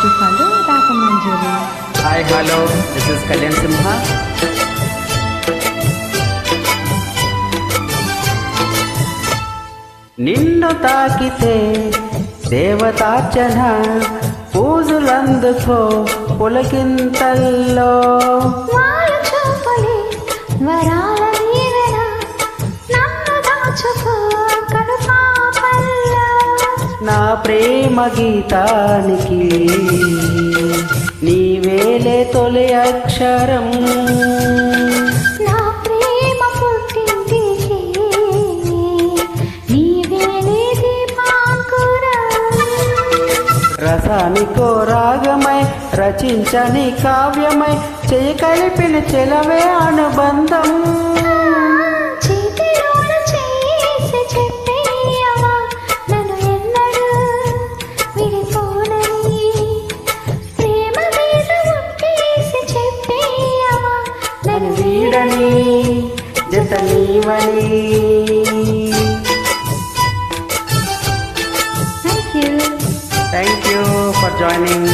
To follow Data Manjari. Hi hello this is Kalyan Simha నిన్ను తాకితే దేవతార్చన పూజలందుకో పులకింతల్లో. వాళ్ళు నా ప్రేమ గీతానికి. నీవేలే తొలి అక్షరం. నా ప్రేమ నీవేలే రసానికో రాగమై రచించని కావ్యమై చేయి కలిపిన చెలవే అనుబంధం. వీడని జత నీవని. Thank you thank you for joining